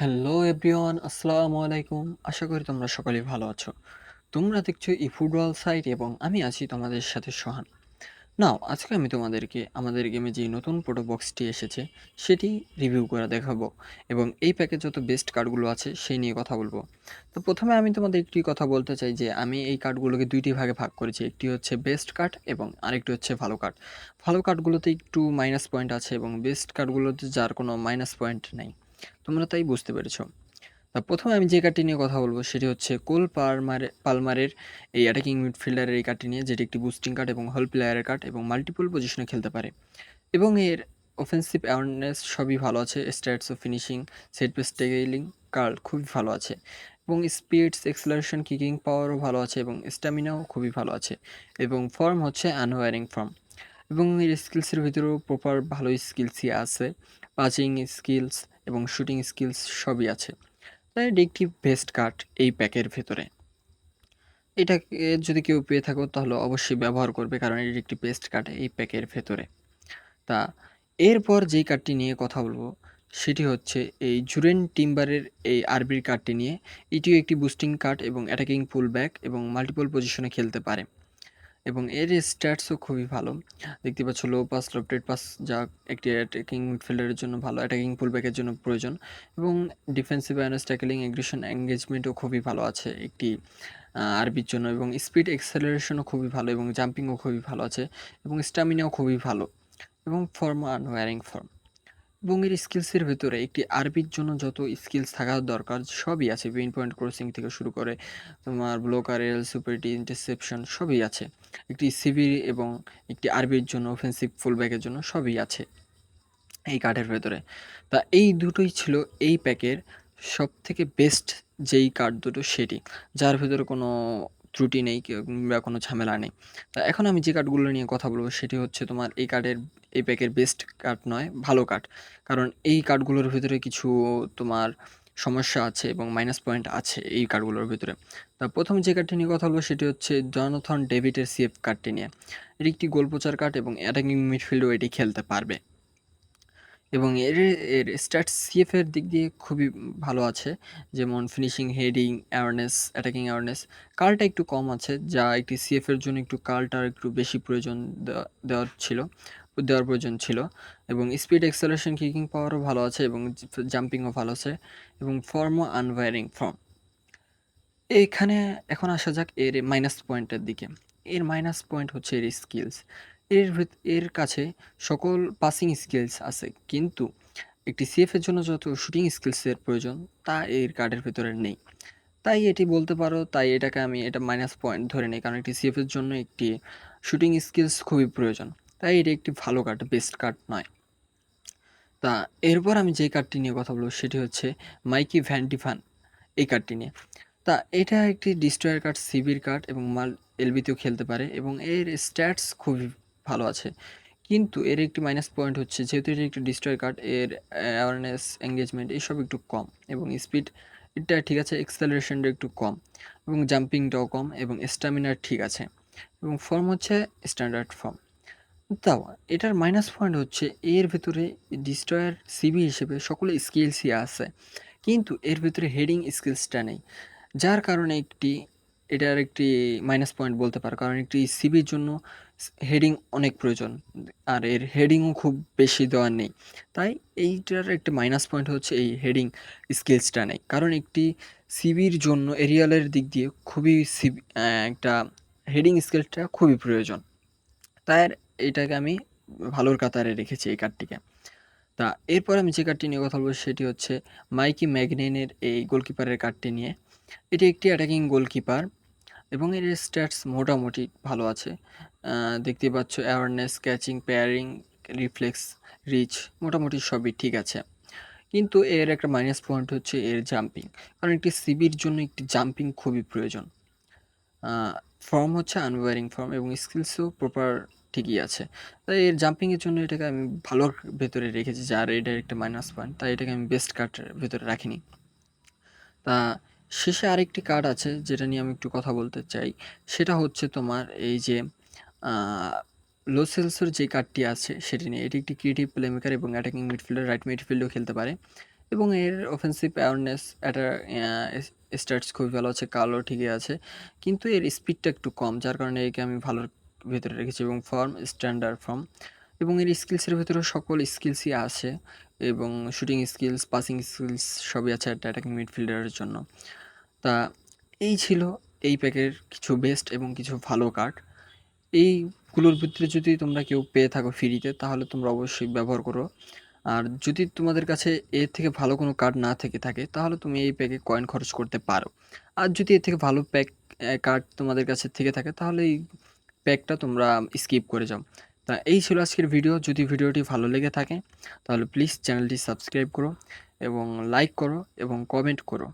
Hello everyone, আসসালামু আলাইকুম। আশা করি তোমরা সকলেই ভালো আছো। তোমরা দেখছ ই ফুটবল সাইট এবং আমি আছি তোমাদের সাথে সোহান। নাও আজকে আমি তোমাদেরকে, আমাদের গেমে যে নতুন প্রোটো বক্সটি এসেছে, সেটি রিভিউ করে দেখাবো এবং এই প্যাকেজ যত বেস্ট কার্ডগুলো আছে, সেই নিয়ে কথা বলব। তো প্রথমে আমি তোমাদের একটি কথা বলতে চাই যে, আমি এই কার্ডগুলোকে দুইটি ভাগে ভাগ করেছি, একটি হচ্ছে বেস্ট কার্ড এবং আরেকটি হচ্ছে ভালো কার্ড ভালো কার্ডগুলোতে একটু মাইনাস পয়েন্ট আছে এবং বেস্ট কার্ডগুলোতে যার কোনো মাইনাস পয়েন্ট নেই। তোমরা তাই বুঝতে পেরেছ। তা প্রথমে আমি যে কার্ডটি নিয়ে কথা বলব সেটি হচ্ছে কোল পালমারে পালমারের এই অ্যাটাকিং মিডফিল্ডারের এই কার্ডটি নিয়ে, যেটি একটি বুস্টিং কার্ড এবং হল প্লেয়ারের কার্ড এবং মাল্টিপল পজিশনে খেলতে পারে। এবং এর অফেন্সিভ অ্যাওয়ারনেস সবই ভালো আছে stats of finishing set pace tackling card খুবই ভালো আছে। এবং স্পিডস এক্সেলারেশন কিকিং পাওয়ারও ভালো আছে এবং স্ট্যামিনাও খুবই ভালো আছে। এবং ফর্ম হচ্ছে আনওয়ারিং ফর্ম এবং এর স্কিলসের ভিতরেও প্রপার ভালো স্কিলসই আছে। পাচিং স্কিলস এবং শুটিং স্কিলস সবই আছে। তাই এটি একটি বেস্ট কার্ড এই প্যাকের ভেতরে। এটাকে যদি কেউ পেয়ে থাকো, তাহলে অবশ্যই ব্যবহার করবে, কারণ এটি একটি বেস্ট কার্ড এই প্যাকের ভেতরে। তা এরপর যেই কার্ডটি নিয়ে কথা বলব, সেটি হচ্ছে এই জুরেন টিম্বারের এই আরবির কার্ডটি নিয়ে। এটিও একটি বুস্টিং কার্ড এবং অ্যাটাকিং পুল ব্যাক এবং মাল্টিপল পজিশনে খেলতে পারে। এবং এর স্ট্যাটসও খুবই ভালো। দেখতে পাচ্ছ লো পাস লফটেড পাস যা একটি অ্যাটাকিং মিডফিল্ডারের জন্য ভালো অ্যাটাকিং পুলব্যাকের জন্য প্রয়োজন এবং ডিফেন্সিভ অ্যান্ড ট্যাকলিং এগ্রেশন এঙ্গেজমেন্টও খুবই ভালো আছে একটি আরবির জন্য এবং স্পিড এক্সেলারেশনও খুবই ভালো এবং জাম্পিংও খুবই ভালো আছে এবং স্ট্যামিনাও খুবই ভালো এবং ফর্ম আন ওয়ারিং ফর্ম এর স্কিলসের ভেতরে একটি আরবির জন্য যত স্কিলস থাকা দরকার সবই আছে। পিন পয়েন্ট ক্রসিং থেকে শুরু করে তোমার ব্লকার এল সুপারিটি ইন্টারসেপশন সবই আছে। একটি সিভি এবং একটি আরবির জন্য অফেন্সিভ ফুলব্যাকের জন্য সবই আছে এই কার্ডের ভেতরে। তা এই দুটোই ছিল এই প্যাকের সব থেকে বেস্ট যেই কার্ড দুটো সেটি। যার ভেতরে কোনো ত্রুটি নেই বা কোনো ঝামেলা নেই। তা এখন আমি যে কার্ডগুলো নিয়ে কথা বলব, সেটি হচ্ছে তোমার এই কার্ডের এই প্যাকের বেস্ট কার্ড নয়, ভালো কার্ড কারণ এই কার্ডগুলোর ভিতরে কিছু তোমার সমস্যা আছে এবং মাইনাস পয়েন্ট আছে এই কার্ডগুলোর ভিতরে। তা প্রথম যে কার্ডটি নিয়ে কথা বলব, সেটি হচ্ছে জনথন ডেভিডের সিএফ কার্ডটি নিয়ে। এটি একটি গোলপ্রচার কার্ড এবং অ্যাটাকিং মিডফিল্ডও এটি খেলতে পারবে। এবং এর এর স্ট্যাটস সিএফের দিক দিয়ে খুবই ভালো আছে। যেমন finishing heading awareness attacking awareness কালটা একটু কম আছে, যা একটি সিএফের জন্য একটু কালটার একটু বেশি প্রয়োজন দেওয়ার ছিল, দেওয়ার প্রয়োজন ছিল। এবং স্পিড এক্সেলেশন কিকিং পাওয়ারও ভালো আছে এবং জাম্পিংও ভালো আছে এবং ফর্মও আনওয়ারিং ফর্ম এখানে এখন আসা যাক এর মাইনাস পয়েন্টের দিকে। এর মাইনাস পয়েন্ট হচ্ছে এর স্কিলস এর এর কাছে সকল পাসিং স্কিলস আছে। কিন্তু একটি সিএফের জন্য যত শুটিং স্কিলসের প্রয়োজন, তা এর কার্ডের ভেতরে নেই। তাই এটি বলতে পারো, তাই এটাকে আমি, এটা মাইনাস পয়েন্ট ধরে নিই, কারণ একটি সিএফের জন্য একটি শুটিং স্কিলস খুবই প্রয়োজন। তাই এটি একটি ভালো কার্ড বেস্ট কার্ড নয়। তা এরপর আমি যে কার্ডটি নিয়ে কথা বলব, সেটি হচ্ছে মাইকি ভ্যান্টিফান এই কার্ডটি নিয়ে। তা এটা একটি ডিস্ট্রয়ার কার্ড সিবির কার্ড এবং মাল এলবিতেও খেলতে পারে এবং এর স্ট্যাটস খুবই ভালো আছে। কিন্তু এর একটি মাইনাস পয়েন্ট হচ্ছে, যেহেতু এটি একটি ডিস্ট্রয় কার্ড এর অ্যাওয়ারনেস এঙ্গেজমেন্ট এইসব একটু কম এবং স্পিড এটা ঠিক আছে এক্সেলারেশনটা একটু কম এবং জাম্পিংটাও কম এবং স্ট্যামিনার ঠিক আছে এবং ফর্ম হচ্ছে স্ট্যান্ডার্ড ফর্ম তাও এটার মাইনাস পয়েন্ট হচ্ছে এর ভেতরে ডিস্ট্রয়ার সিবি হিসেবে সকলে স্কিলসই আছে, কিন্তু এর ভেতরে হেডিং স্কিলসটা নেই। যার কারণে একটি, এটার একটি মাইনাস পয়েন্ট বলতে পারো, কারণ একটি সিবির জন্য হেডিং অনেক প্রয়োজন, আর এর হেডিংও খুব বেশি দেওয়ার নেই। তাই এইটার একটি মাইনাস পয়েন্ট হচ্ছে এই হেডিং স্কিলসটা নেই। কারণ একটি সিবির জন্য এরিয়ালের দিক দিয়ে খুবই সিবি একটা হেডিং স্কিলসটা খুবই প্রয়োজন। তাই এটাকে আমি ভালোর কাতারে রেখেছি এই কার্ডটিকে তা এরপর আমি যে কার্ডটি নিয়ে কথা বলব সেটি হচ্ছে মাইকি ম্যাগনেনের এই গোলকিপারের কার্ডটি নিয়ে। এটি একটি অ্যাটাকিং গোলকিপার এবং এর স্ট্যাটস মোটামুটি ভালো আছে। দেখতে পাচ্ছ awareness catching parrying reflex reach মোটামুটি সবই ঠিক আছে। কিন্তু এর একটা মাইনাস পয়েন্ট হচ্ছে এর জাম্পিং কারণ একটি সিবির জন্য একটি জাম্পিং খুবই প্রয়োজন। ফর্ম হচ্ছে আনওয়ারিং ফর্ম এবং স্কিলসও প্রপার ঠিকই আছে। তাই এর জাম্পিংয়ের জন্য এটাকে আমি ভালোর ভেতরে রেখেছি, যার এটার একটা মাইনাস পয়েন্ট তাই এটাকে আমি বেস্ট কার্ডের ভেতরে রাখিনি। তা শেষে আরেকটি কার্ড আছে যেটা নিয়ে আমি একটু কথা বলতে চাই। সেটা হচ্ছে তোমার এই যে লো সেলসের যে কার্ডটি আছে সেটি নিয়ে। এটি একটি ক্রিয়েটিভ প্লেমেকার এবং অ্যাটাকিং মিডফিল্ডার রাইট মিডফিল্ডও খেলতে পারে। এবং এর অফেন্সিভ অ্যাওয়ারনেস এটা স্টার্টস খুবই ভালো আছে কালো ঠিকই আছে। কিন্তু এর স্পিডটা একটু কম, যার কারণে একে আমি ভালোর ভেতরে রেখেছি এবং ফর্ম স্ট্যান্ডার্ড ফর্ম এবং এর স্কিলসের ভেতরে সকল স্কিলসই আছে। এবং শুটিং স্কিলস পাসিং স্কিলস সবই আছে একটা অ্যাটাকিং মিডফিল্ডারের জন্য। তা এই ছিল এই প্যাকের কিছু বেস্ট এবং কিছু ভালো কার্ড এইগুলোর ভিতরে যদি তোমরা কেউ পেয়ে থাকো ফ্রিতে তাহলে তোমরা অবশ্যই ব্যবহার করো। আর যদি তোমাদের কাছে এর থেকে ভালো কোনো কার্ড না থেকে থাকে, তাহলে তুমি এই প্যাকে কয়েন খরচ করতে পারো। আর যদি এর থেকে ভালো প্যাক কার্ড তোমাদের কাছে থেকে থাকে, তাহলে এই প্যাকটা তোমরা স্কিপ করে যাও। তা এই ছিল আজকের ভিডিও যদি ভিডিওটি ভালো লেগে থাকে, তাহলে প্লিজ চ্যানেলটি সাবস্ক্রাইব করো এবং লাইক করো এবং কমেন্ট করো।